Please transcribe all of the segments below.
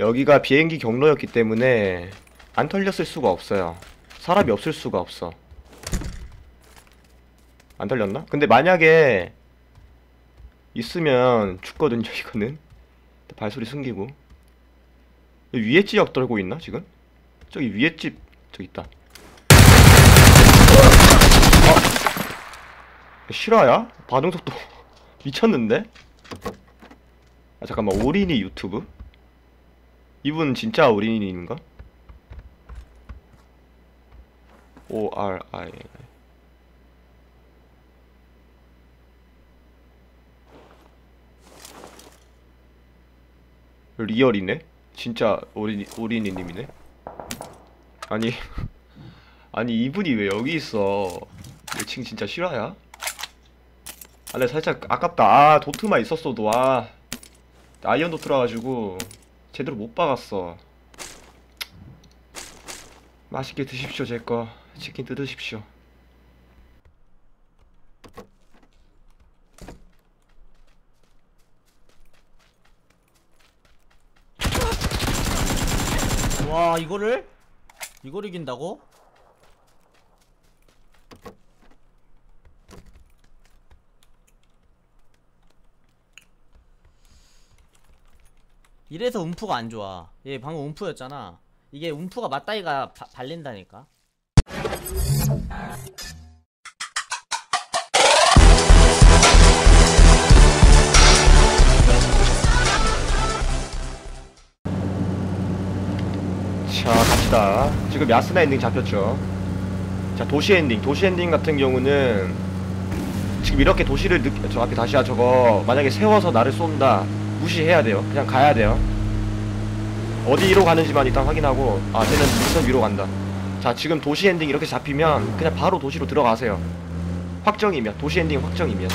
여기가 비행기 경로였기 때문에 안 털렸을 수가 없어요. 사람이 없을 수가 없어. 안 털렸나? 근데 만약에 있으면 죽거든요, 이거는. 발소리 숨기고. 위에 지역 떨고 있나, 지금? 저기 위에 집, 저기 있다. 어? 실화야? 반응 속도 미쳤는데? 아, 잠깐만, 오린이 유튜브? 이분 진짜 오린이인가? O R I 리얼이네? 진짜 오린 오린이님이네? 아니 아니 이분이 왜 여기 있어? 매칭 진짜 실화야? 아 근데 살짝 아깝다 아 도트만 있었어도 아 아이언 도트라 가지고 제대로 못 박았어 맛있게 드십시오 제거 치킨 뜯으십시오 와 이거를? 이걸 이긴다고? 이래서 움프가 안 좋아. 얘 방금 움프였잖아. 이게 움프가 맞다이가 바- 발린다니까. 자 갑시다. 지금 야스나 엔딩 잡혔죠? 자 도시 엔딩. 도시 엔딩 같은 경우는 지금 이렇게 도시를 느, 저 앞에 다시야 저거. 만약에 세워서 나를 쏜다 무시해야 돼요. 그냥 가야 돼요. 어디로 가는지만 일단 확인하고 아 쟤는 무슨 위로 간다. 자 지금 도시 엔딩 이렇게 잡히면 그냥 바로 도시로 들어가세요. 확정이면 도시 엔딩 확정이면.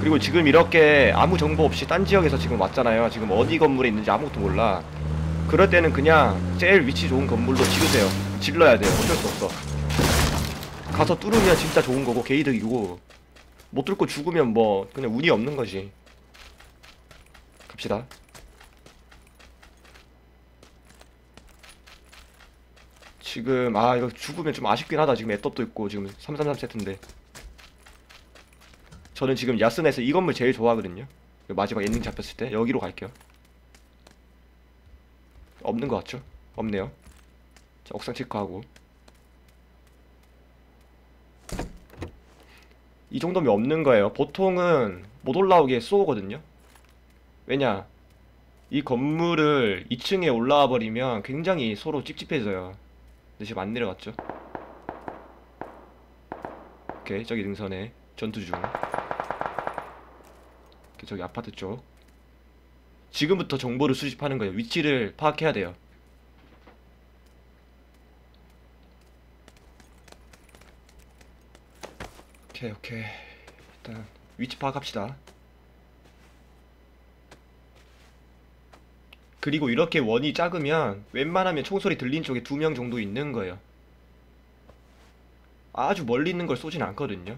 그리고 지금 이렇게 아무 정보 없이 딴 지역에서 지금 왔잖아요. 지금 어디 건물에 있는지 아무것도 몰라. 그럴 때는 그냥 제일 위치 좋은 건물로 지르세요. 질러야 돼요. 어쩔 수 없어. 가서 뚫으면 진짜 좋은 거고 개이득이고 못 뚫고 죽으면 뭐 그냥 운이 없는 거지. 갑시다. 지금 아 이거 죽으면 좀 아쉽긴 하다. 지금 애떡도 있고 지금 333 세트인데. 저는 지금 야스나에서 이 건물 제일 좋아하거든요. 마지막 엔딩 잡혔을 때 여기로 갈게요. 없는 것 같죠? 없네요. 자 옥상 체크하고 이 정도면 없는 거예요. 보통은 못 올라오게 쏘거든요. 왜냐? 이 건물을 2층에 올라와 버리면 굉장히 서로 찝찝해져요. 근데 지금 안 내려갔죠. 오케이 저기 능선에 전투 중. 오케이, 저기 아파트 쪽. 지금부터 정보를 수집하는 거예요. 위치를 파악해야 돼요 오케이 오케이. 일단 위치 파악합시다. 그리고 이렇게 원이 작으면 웬만하면 총소리 들린 쪽에 두 명 정도 있는 거예요. 아주 멀리 있는 걸 쏘진 않거든요.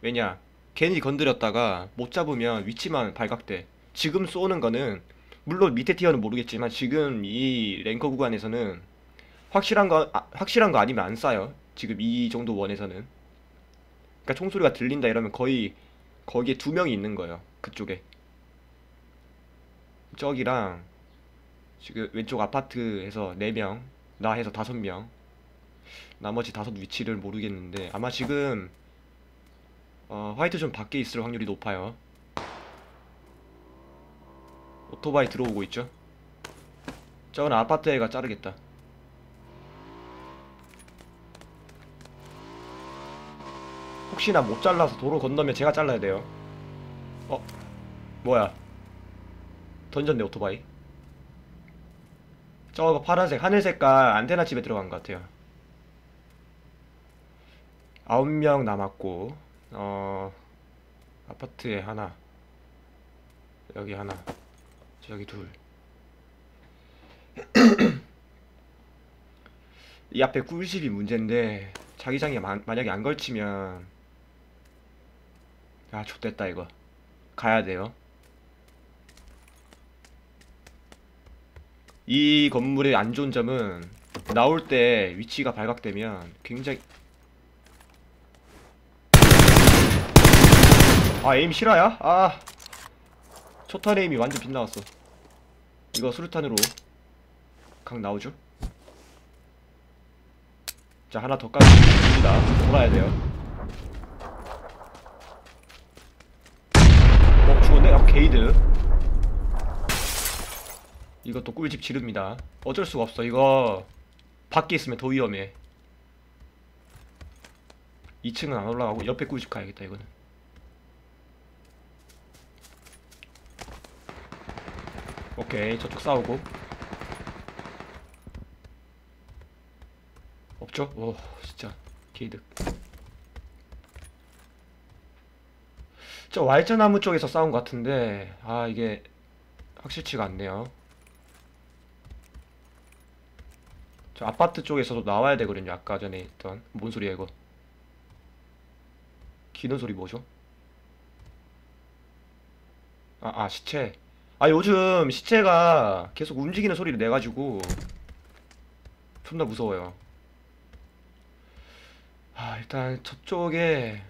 왜냐 괜히 건드렸다가 못 잡으면 위치만 발각돼. 지금 쏘는 거는 물론 밑에 티어는 모르겠지만 지금 이 랭커 구간에서는 확실한 거 아, 확실한 거 아니면 안 쏴요. 지금 이 정도 원에서는 그러니까 총소리가 들린다 이러면 거의 거기에 두 명이 있는 거예요. 그쪽에. 저기랑 지금 왼쪽 아파트에서 네 명, 나 해서 다섯 명. 나머지 다섯 위치를 모르겠는데 아마 지금 어, 화이트 좀 밖에 있을 확률이 높아요. 오토바이 들어오고 있죠? 저건 아파트에가 자르겠다. 혹시나 못 잘라서 도로 건너면 제가 잘라야 돼요. 어? 뭐야? 던졌네 오토바이. 저거 파란색 하늘 색깔 안테나 집에 들어간 것 같아요. 아홉 명 남았고 어 아파트에 하나 여기 하나 저기 둘. 이 앞에 꿀집이 문제인데 자기장이 만, 만약에 안 걸치면 아, 좆됐다, 이거. 가야 돼요. 이 건물의 안 좋은 점은 나올 때 위치가 발각되면 굉장히 아 에임 실화야? 아 초탄 에임이 완전 빗나갔어 이거 수류탄으로 각 나오죠? 자 하나 더 까줍니다 돌아야 돼요 어 죽었네? 아 게이드. 이것도 꿀집 지릅니다. 어쩔 수가 없어. 이거 밖에 있으면 더 위험해. 2층은 안 올라가고 옆에 꿀집 가야겠다 이거는. 오케이 저쪽 싸우고. 없죠? 오 진짜. 게이득 저 왈자나무 쪽에서 싸운 것 같은데 아 이게 확실치가 않네요. 저 아파트 쪽에서도 나와야 되거든요 아까 전에 있던. 뭔 소리야 이거? 기는 소리 뭐죠? 아, 아 시체. 아 요즘 시체가 계속 움직이는 소리를 내가지고 존나 무서워요. 아 일단 저쪽에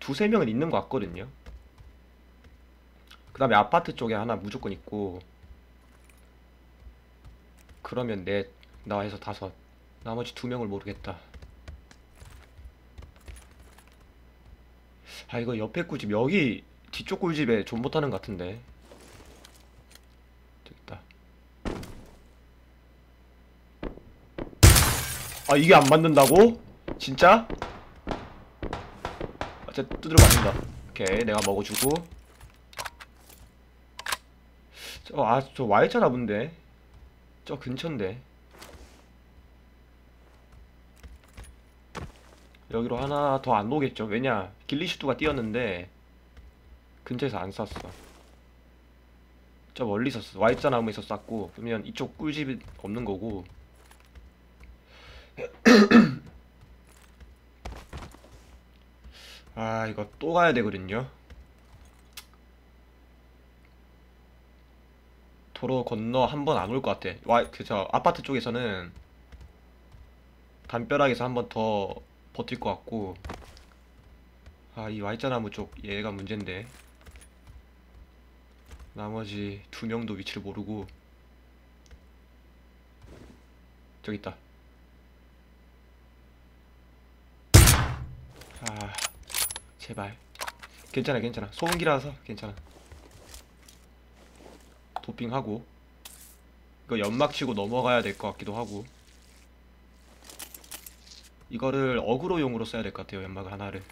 두세 명은 있는 것 같거든요. 그 다음에 아파트 쪽에 하나 무조건 있고 그러면 넷 나해서 다섯. 나머지 두 명을 모르겠다. 아 이거 옆에 꿀집 여기 뒤쪽 꿀집에 좀 못하는 것 같은데. 있다. 아 이게 안 맞는다고? 진짜? 아, 쟤 두드려 맞는다. 오케이 내가 먹어주고. 저, 아, 저 Y자나 본데. 저 근처인데. 여기로 하나 더 안 오겠죠? 왜냐 길리슈트가 뛰었는데 근처에서 안 쐈어. 저 멀리서 쐈어 Y자 나무에서 쐈고. 그러면 이쪽 꿀집이 없는 거고 아 이거 또 가야 되거든요. 도로 건너 한 번 안 올 것 같아. 와 그저 아파트 쪽에서는 담벼락에서 한 번 더 버틸 것 같고. 아 이 Y자 나무 쪽 얘가 문제인데. 나머지 두 명도 위치를 모르고. 저기 있다. 아 제발. 괜찮아 괜찮아. 소음기라서 괜찮아. 도핑하고. 이거 연막 치고 넘어가야 될 것 같기도 하고. 이거를 어그로용으로 써야 될 것 같아요 연막 하나를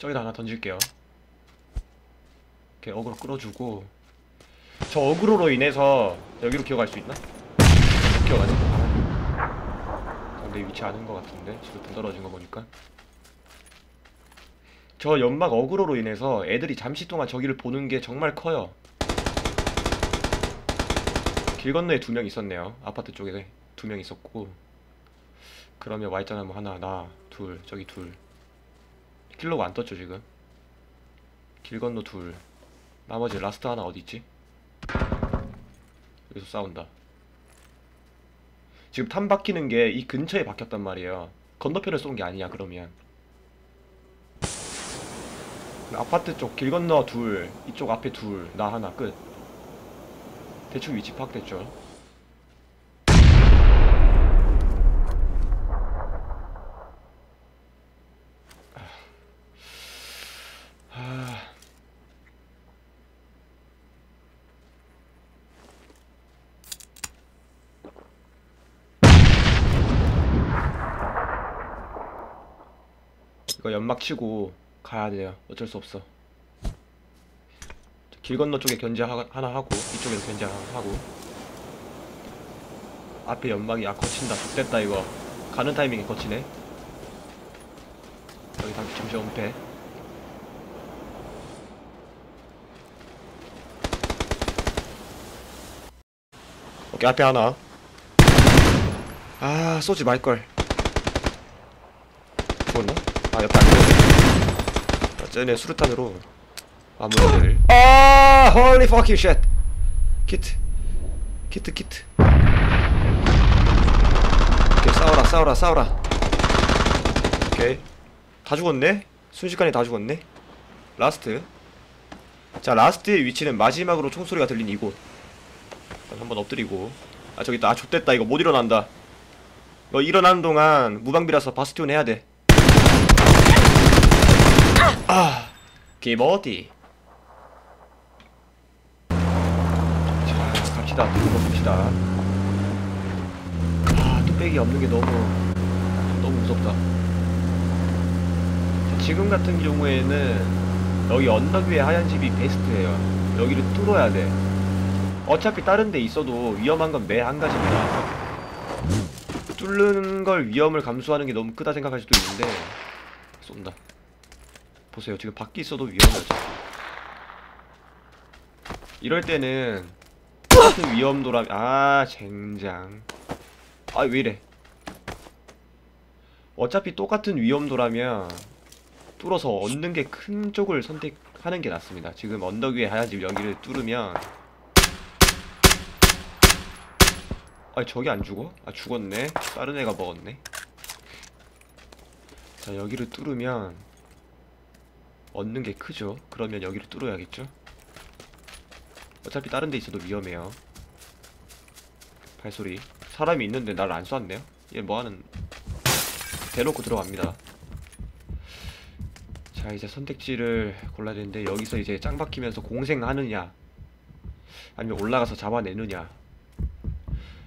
저기다 하나 던질게요. 이렇게 어그로 끌어주고. 저 어그로로 인해서 여기로 기어갈 수 있나? 못 기어가네. 내 위치 아는 것 같은데? 지금 분 떨어진 거 보니까. 저 연막 어그로로 인해서 애들이 잠시 동안 저기를 보는 게 정말 커요. 길 건너에 두 명 있었네요. 아파트 쪽에 두 명 있었고. 그러면 Y자 나무 하나 나 둘 저기 둘 킬로가 안 떴죠 지금? 길 건너 둘. 나머지 라스트 하나 어디 있지? 여기서 싸운다. 지금 탄 박히는 게 이 근처에 박혔단 말이에요. 건너편을 쏜게 아니야 그러면. 아파트 쪽 길 건너 둘. 이쪽 앞에 둘. 나 하나 끝. 대충 위치 파악됐죠 연막 치고 가야 돼요. 어쩔 수 없어. 길 건너 쪽에 견제 하나 하고 이쪽에도 견제 하나 하고. 앞에 연막이 아 거친다. 죽됐다 이거. 가는 타이밍에 거치네. 여기 당기 잠시 은폐. 오케이 앞에 하나. 아 쏘지 말걸. 아 옆에 안 죽었네 아, 쟤네 수류탄으로 마무리를 아 홀리 퍼킹 쉣 키트 키트 키트 오케이 싸워라 싸워라 싸워라. 오케이. 다 죽었네? 순식간에 다 죽었네? 라스트. 자 라스트의 위치는 마지막으로 총소리가 들린 이곳. 한번 엎드리고. 아 저기 있다. 아 좆됐다. 이거 못 일어난다. 이거 일어나는 동안 무방비라서 바스티온 해야 돼 아, 기모티. 자, 갑시다. 들고 봅시다. 아, 뚝배기 없는 게 너무 너무 무섭다. 자, 지금 같은 경우에는 여기 언덕 위에 하얀 집이 베스트예요. 여기를 뚫어야 돼. 어차피 다른 데 있어도 위험한 건 매 한 가지입니다. 뚫는 걸 위험을 감수하는 게 너무 크다 생각할 수도 있는데 쏜다. 보세요. 지금 밖에 있어도 위험하죠 이럴 때는 똑같은 위험도라 아 젠장. 아 왜이래? 어차피 똑같은 위험도라면 뚫어서 얻는 게 큰 쪽을 선택하는 게 낫습니다. 지금 언덕 위에 하얀 집 여기를 뚫으면. 아 저기 안 죽어? 아 죽었네. 다른 애가 먹었네. 자 여기를 뚫으면 얻는 게 크죠. 그러면 여기를 뚫어야겠죠. 어차피 다른 데 있어도 위험해요. 발소리. 사람이 있는데 날 안 쐈네요. 얘 뭐하는... 대놓고 들어갑니다. 자 이제 선택지를 골라야 되는데 여기서 이제 짱 박히면서 공생하느냐 아니면 올라가서 잡아내느냐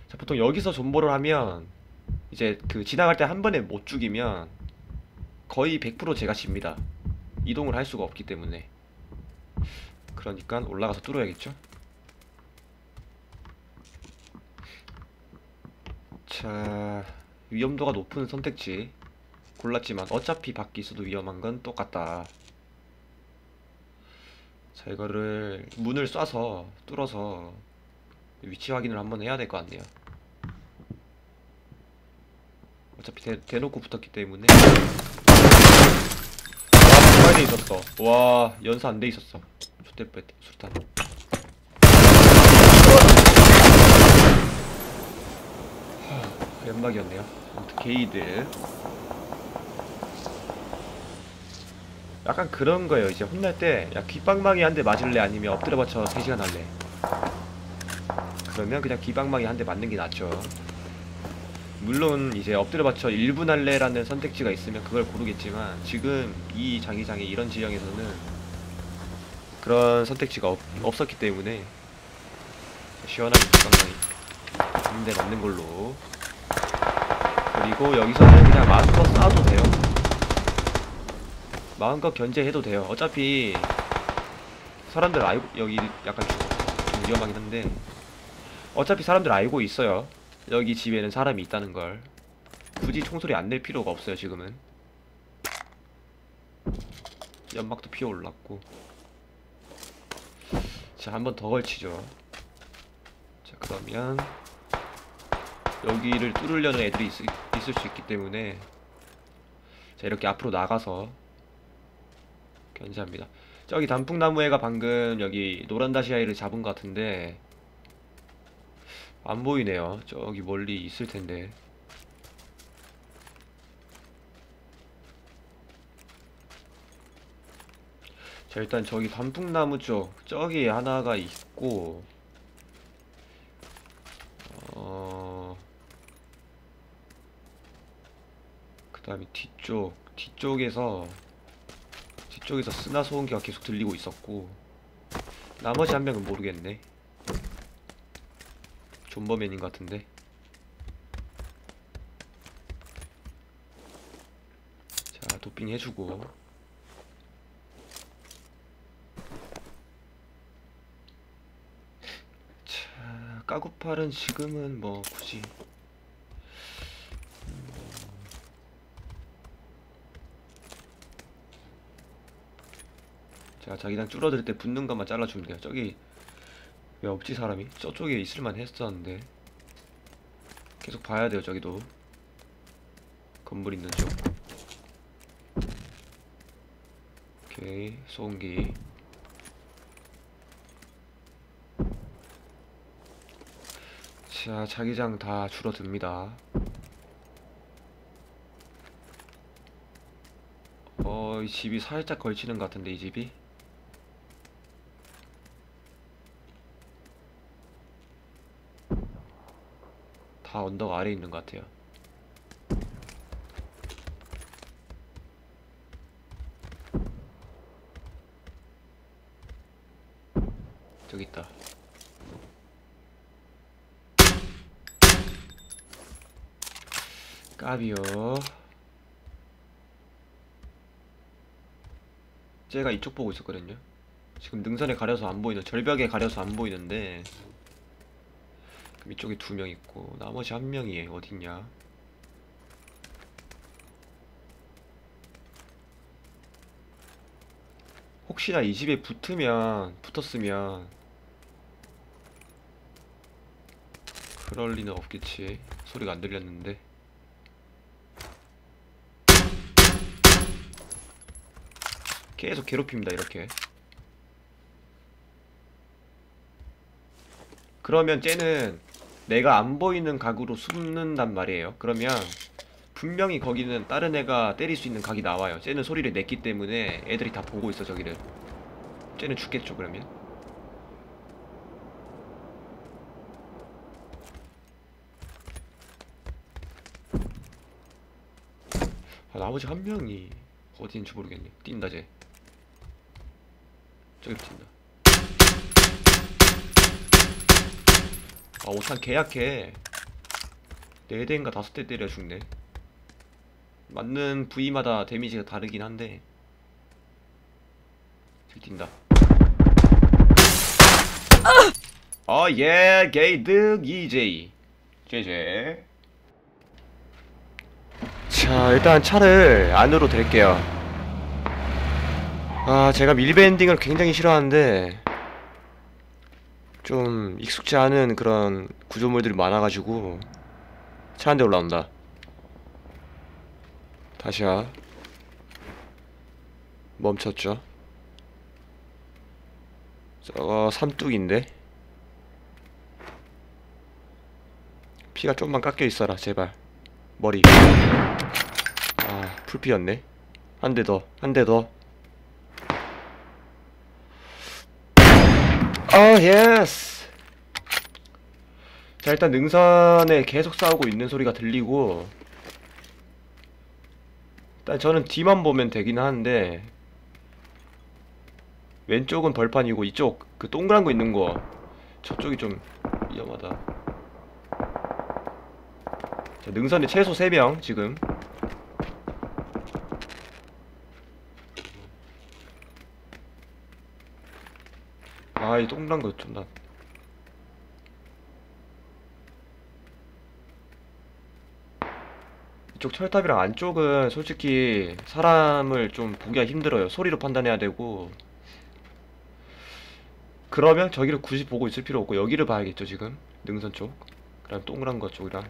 자 보통 여기서 존버를 하면 이제 그 지나갈 때 한 번에 못 죽이면 거의 100% 제가 집니다 이동을 할 수가 없기 때문에. 그러니까 올라가서 뚫어야겠죠? 자 위험도가 높은 선택지. 골랐지만 어차피 밖에 있어도 위험한 건 똑같다. 자 이거를 문을 쏴서 뚫어서 위치 확인을 한번 해야 될 것 같네요. 어차피 대, 대놓고 붙었기 때문에 있었어. 와, 연사 안 돼 있었어. 좋대 뺐 술탄. 하, 연막이었네요. 아무튼 게이드. 약간 그런 거예요. 이제 혼날 때, 야, 귓방망이 한 대 맞을래? 아니면 엎드려 받쳐 3시간 할래? 그러면 그냥 귓방망이 한 대 맞는 게 낫죠. 물론 이제 엎드려 받쳐 1분 할래라는 선택지가 있으면 그걸 고르겠지만 지금 이 장기장의 이런 지형에서는 그런 선택지가 없, 없었기 때문에 시원하게 건강히 군대 맞는 걸로. 그리고 여기서는 그냥 마음껏 쏴도 돼요. 마음껏 견제해도 돼요. 어차피 사람들 알고 여기 약간 좀 위험하긴 한데 어차피 사람들 알고 있어요 여기 집에는 사람이 있다는 걸 굳이 총소리 안 낼 필요가 없어요 지금은. 연막도 피어 올랐고. 자 한 번 더 걸치죠. 자 그러면 여기를 뚫으려는 애들이 있, 있을 수 있기 때문에 자 이렇게 앞으로 나가서 견제합니다. 저기 단풍나무애가 방금 여기 노란 다시아이를 잡은 것 같은데 안 보이네요. 저기 멀리 있을 텐데. 자, 일단 저기 단풍나무 쪽, 저기 하나가 있고, 어, 그 다음에 뒤쪽, 뒤쪽에서, 뒤쪽에서 쓰나 소음기가 계속 들리고 있었고, 나머지 한 명은 모르겠네. 존버맨인 것 같은데. 자 도핑 해주고. 자 까구팔은 지금은 뭐 굳이. 음, 자 자기장 줄어들 때 붙는 것만 잘라주면 돼요. 저기 왜 없지 사람이? 저쪽에 있을만 했었는데. 계속 봐야 돼요 저기도. 건물 있는 쪽. 오케이 소음기. 자 자기장 다 줄어듭니다. 어, 이 집이 살짝 걸치는 것 같은데, 이 집이? 다 언덕 아래에 있는 것 같아요. 저기 있다. 까비요. 쟤가 이쪽 보고 있었거든요. 지금 능선에 가려서 안 보이는 절벽에 가려서 안 보이는데 이쪽에 두 명 있고 나머지 한 명이 어딨냐? 혹시나 이 집에 붙으면 붙었으면 그럴 리는 없겠지. 소리가 안 들렸는데. 계속 괴롭힙니다 이렇게 그러면 쟤는 내가 안 보이는 각으로 숨는단 말이에요. 그러면 분명히 거기는 다른 애가 때릴 수 있는 각이 나와요. 쟤는 소리를 냈기 때문에 애들이 다 보고 있어 저기를. 쟤는 죽겠죠 그러면? 아, 나머지 한 명이 어디인지 모르겠네. 뛴다 쟤. 저기 뛴다 아 오탄 개약해. 네 대인가 다섯 대 때려 죽네. 맞는 부위마다 데미지가 다르긴 한데. 저기 뛴다. 어예 게이득 EJ 제제 자 일단 차를 안으로 댈게요. 아 제가 밀밴딩을 굉장히 싫어하는데 좀 익숙지 않은 그런 구조물들이 많아가지고 차 한 대 올라온다. 다시야. 멈췄죠. 저거 삼뚝인데? 피가 좀만 깎여 있어라 제발. 머리. 아 풀피였네. 한 대 더 한 대더 어 예스 자 일단 능선에 계속 싸우고 있는 소리가 들리고 일단 저는 뒤만 보면 되긴 하는데 왼쪽은 벌판이고 이쪽 그 동그란 거 있는 거 저쪽이 좀 위험하다. 자 능선에 최소 3명 지금 아, 이 동그란 거 존나. 이쪽 철탑이랑 안쪽은 솔직히 사람을 좀 보기가 힘들어요. 소리로 판단해야 되고. 그러면 저기를 굳이 보고 있을 필요 없고 여기를 봐야겠죠, 지금. 능선 쪽. 그다음 동그란 거 쪽이랑.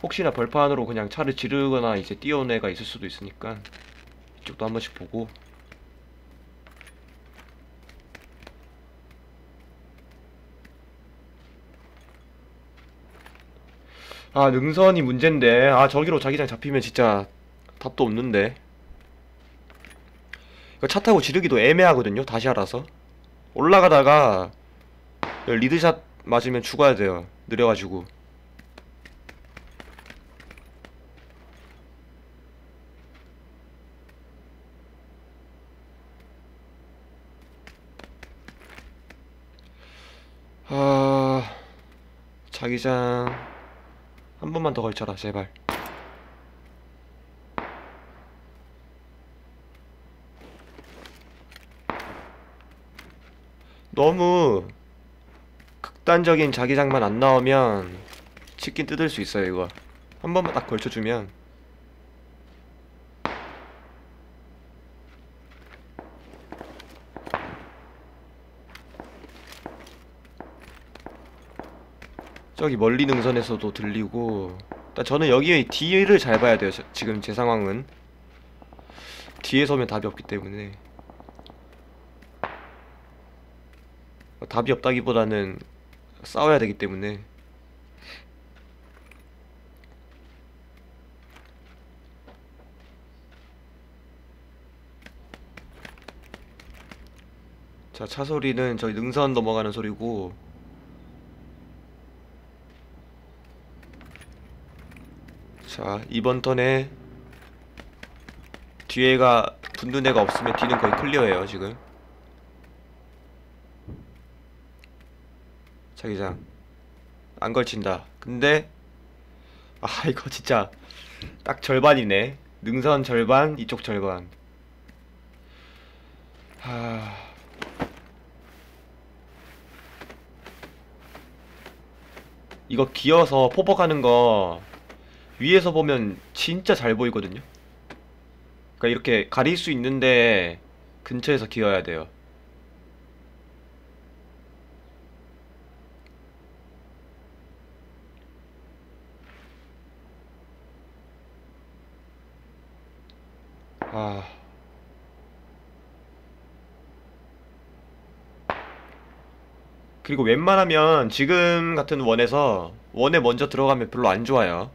혹시나 벌판으로 그냥 차를 지르거나 이제 뛰어온 애가 있을 수도 있으니까 이쪽도 한 번씩 보고 아 능선이 문제인데. 아 저기로 자기장 잡히면 진짜 답도 없는데. 이거 차 타고 지르기도 애매하거든요 다시 알아서. 올라가다가 리드샷 맞으면 죽어야 돼요 느려가지고. 아 자기장 한 번만 더 걸쳐라 제발. 너무 극단적인 자기장만 안 나오면 치킨 뜯을 수 있어요 이거. 한 번만 딱 걸쳐주면 저기 멀리 능선에서도 들리고 일단 저는 여기 뒤를 잘 봐야 돼요 저- 지금 제 상황은. 뒤에 서면 답이 없기 때문에. 어, 답이 없다기보다는 싸워야 되기 때문에. 자 차 소리는 저기 능선 넘어가는 소리고 자 이번 턴에 뒤에가 붙는 애가 없으면 뒤는 거의 클리어예요 지금. 자기장 안 걸친다. 근데 아 이거 진짜 딱 절반이네. 능선 절반 이쪽 절반. 하... 이거 기어서 포복하는 거 위에서 보면 진짜 잘 보이거든요. 그러니까 이렇게 가릴 수 있는데 근처에서 기어야 돼요. 아. 그리고 웬만하면 지금 같은 원에서 원에 먼저 들어가면 별로 안 좋아요.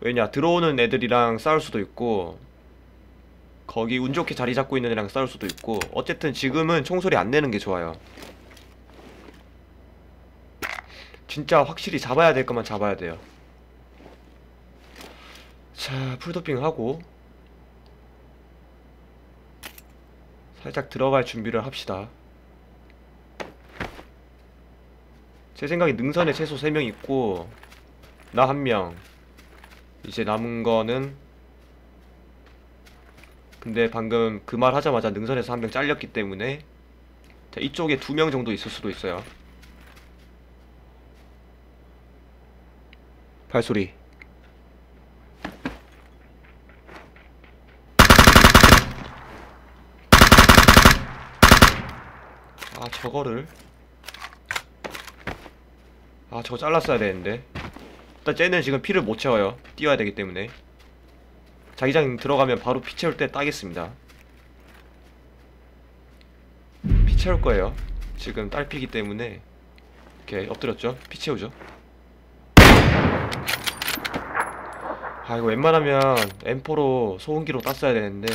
왜냐 들어오는 애들이랑 싸울 수도 있고 거기 운 좋게 자리 잡고 있는 애랑 싸울 수도 있고 어쨌든 지금은 총소리 안 내는 게 좋아요. 진짜 확실히 잡아야 될 것만 잡아야 돼요. 자 풀도핑 하고 살짝 들어갈 준비를 합시다. 제 생각에 능선에 최소 3명 있고 나 1명 이제 남은 거는 근데 방금 그 말 하자마자 능선에서 한 명 잘렸기 때문에 자, 이쪽에 두 명 정도 있을 수도 있어요. 발소리. 아 저거를 아 저거 잘랐어야 되는데 일단 쟤는 지금 피를 못 채워요. 뛰어야 되기 때문에. 자기장 들어가면 바로 피 채울 때 따겠습니다. 피 채울 거예요. 지금 딸피기 때문에. 이렇게 엎드렸죠? 피 채우죠? 아 이거 웬만하면 M4로 소음기로 땄어야 되는데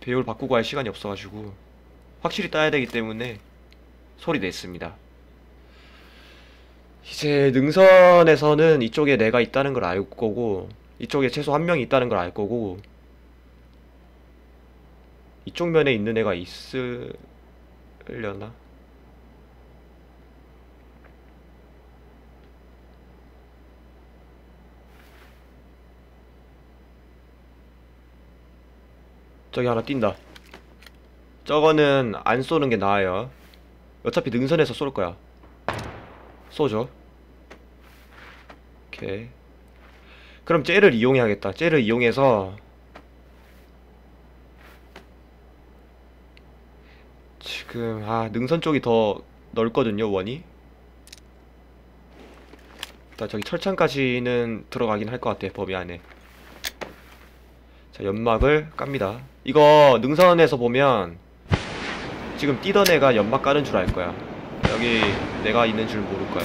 배율 바꾸고 할 시간이 없어가지고 확실히 따야 되기 때문에 소리 냈습니다 이제 능선에서는 이쪽에 내가 있다는 걸 알 거고 이쪽에 최소 한 명이 있다는 걸 알 거고 이쪽 면에 있는 애가 있으려나? 저기 하나 뛴다. 저거는 안 쏘는 게 나아요. 어차피 능선에서 쏠 거야. 쏘죠. 오케이. 그럼 쟤를 이용해야겠다. 쟤를 이용해서 지금 아 능선 쪽이 더 넓거든요 원이. 일단 저기 철창까지는 들어가긴 할 것 같아 범위 안에. 자 연막을 깝니다. 이거 능선에서 보면 지금 뛰던 애가 연막 까는 줄 알 거야. 여기 내가 있는 줄 모를 거야.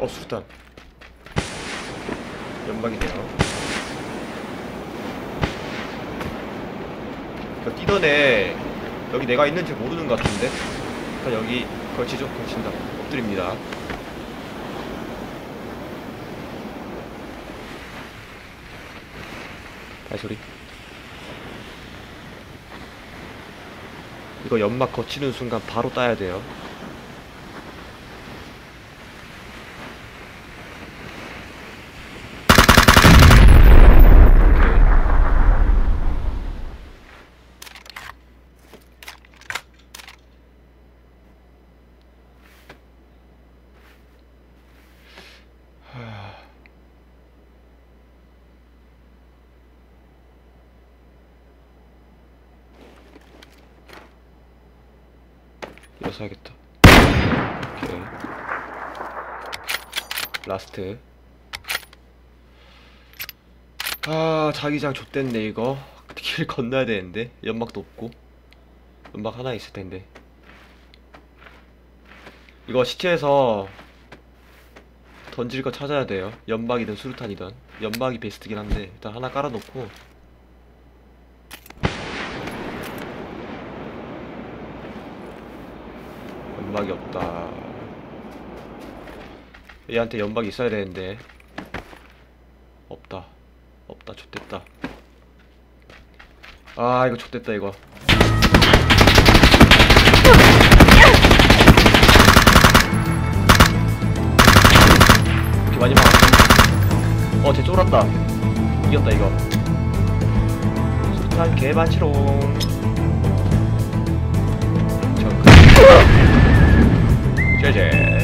어, 수탄. 연막이네요. 그 뛰던 애 여기 내가 있는 줄 모르는 것 같은데. 일단 여기 걸치죠? 걸친다. 엎드립니다. 발소리. 이거 연막 거치는 순간 바로 따야 돼요. 라스트. 아 자기장 좆됐네 이거. 길 건너야 되는데. 연막도 없고. 연막 하나 있을 텐데. 이거 시체에서 던질 거 찾아야 돼요. 연막이든 수류탄이든. 연막이 베스트긴 한데 일단 하나 깔아놓고. 연막이 없다 얘한테 연막이 있어야 되는데. 없다. 없다. 좆됐다. 아 이거 좆됐다 이거. 이렇게 많이 막았어 어쟤 쫄았다. 이겼다 이거. 술탄 개반치롱. 제제